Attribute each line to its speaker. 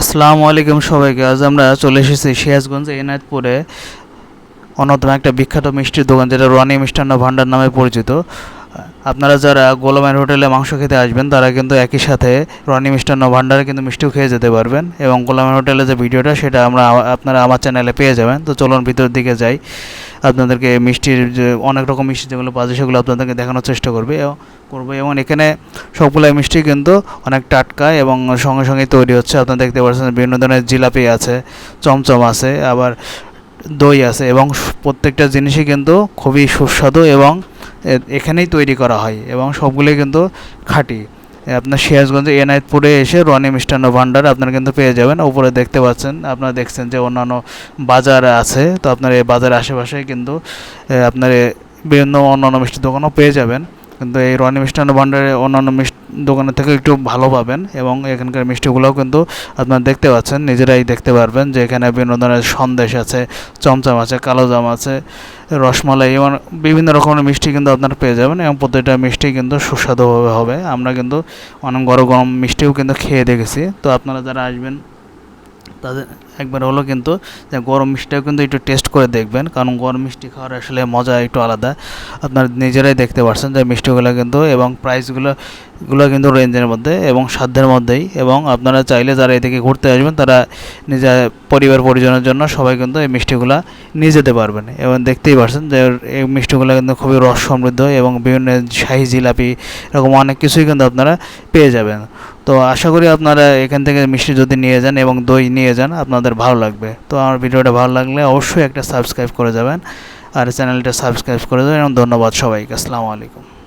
Speaker 1: আসসালামু আলাইকুম সবাইকে। আজ আমরা চলে এসেছি সিরাজগঞ্জ এনায়তপুরে অন্যতম একটা বিখ্যাত মিষ্টির দোকান, যেটা রনি মিষ্টান্ন ভাণ্ডার নামে পরিচিত। আপনারা যারা গোলামের হোটেলে মাংস খেতে আসবেন, তারা কিন্তু একই সাথে রনি মিষ্টান্ন ভাণ্ডারে কিন্তু মিষ্টিও খেয়ে যেতে পারবেন এবং গোলামের হোটেলে যে ভিডিওটা, সেটা আমরা আপনারা আমার চ্যানেলে পেয়ে যাবেন। তো চলুন ভিতরের দিকে যাই। আপনাদেরকে মিষ্টির যে অনেক রকম মিষ্টি যেগুলো বাজে সেগুলো আপনাদেরকে দেখানোর চেষ্টা করবে করব। এবং এখানে সবগুলো মিষ্টি কিন্তু অনেক টাটকা এবং সঙ্গে সঙ্গে তৈরি হচ্ছে। আপনারা দেখতে পাচ্ছেন বিভিন্ন ধরনের জিলাপি আছে, চমচম আছে, আবার দই আছে এবং প্রত্যেকটা জিনিসই কিন্তু খুবই সুস্বাদু এবং এখানেই তৈরি করা হয় এবং সবগুলোই কিন্তু খাঁটি। আপনার সিরাজগঞ্জে এনআইপুরে এসে রনি মিষ্টান্ন ভাণ্ডার আপনারা কিন্তু পেয়ে যাবেন। উপরে দেখতে পাচ্ছেন, আপনারা দেখছেন যে অন্যান্য বাজার আছে, তো আপনার এই বাজারের আশেপাশে কিন্তু আপনার বিভিন্ন অন্যান্য মিষ্টির দোকানও পেয়ে যাবেন। কিন্তু এই রনি মিষ্টান্ন ভাণ্ডারে অন্যান্য দোকানের থেকে একটু ভালো পাবেন এবং এখানকার মিষ্টিগুলোও কিন্তু আপনারা দেখতে পাচ্ছেন, নিজেরাই দেখতে পারবেন যে এখানে বিভিন্ন ধরনের সন্দেশ আছে, চমচম আছে কালোজাম আছে, রসমালাই এবং বিভিন্ন রকমের মিষ্টি কিন্তু আপনারা পেয়ে যাবেন এবং প্রত্যেকটা মিষ্টি কিন্তু সুস্বাদুভাবে হবে। আমরা কিন্তু অনেক গরম গরম মিষ্টিও কিন্তু খেয়ে দেখেছি। তো আপনারা যারা আসবেন তাদের একবার হলো কিন্তু যে গরম মিষ্টিটাও কিন্তু একটু টেস্ট করে দেখবেন। কারণ গরম মিষ্টি খাওয়ার আসলে মজা একটু আলাদা। আপনারা নিজেরাই দেখতে পাচ্ছেন যে মিষ্টিগুলো কিন্তু এবং প্রাইসগুলো গুলো কিন্তু রেঞ্জের মধ্যে এবং সাধ্যের মধ্যেই এবং আপনারা চাইলে যারা এদিকে ঘুরতে আসবেন, তারা নিজের পরিবার, পরিজনের জন্য সবাই কিন্তু এই মিষ্টিগুলো নিয়ে যেতে পারবেন। এবং দেখতেই পাচ্ছেন যে এই মিষ্টিগুলো কিন্তু খুবই রস সমৃদ্ধ এবং বিভিন্ন শাহি জিলাপি এরকম অনেক কিছুই কিন্তু আপনারা পেয়ে যাবেন। তো আশা করি আপনারা এখান থেকে মিষ্টি যদি নিয়ে যান এবং দই নিয়ে যান, আপনাদের ভালো লাগবে। তো আমার ভিডিওটা ভালো লাগলে অবশ্যই একটা সাবস্ক্রাইব করে যাবেন। আর চ্যানেলটা সাবস্ক্রাইব করে দেবেন এবং ধন্যবাদ সবাইকে। আসসালামু আলাইকুম।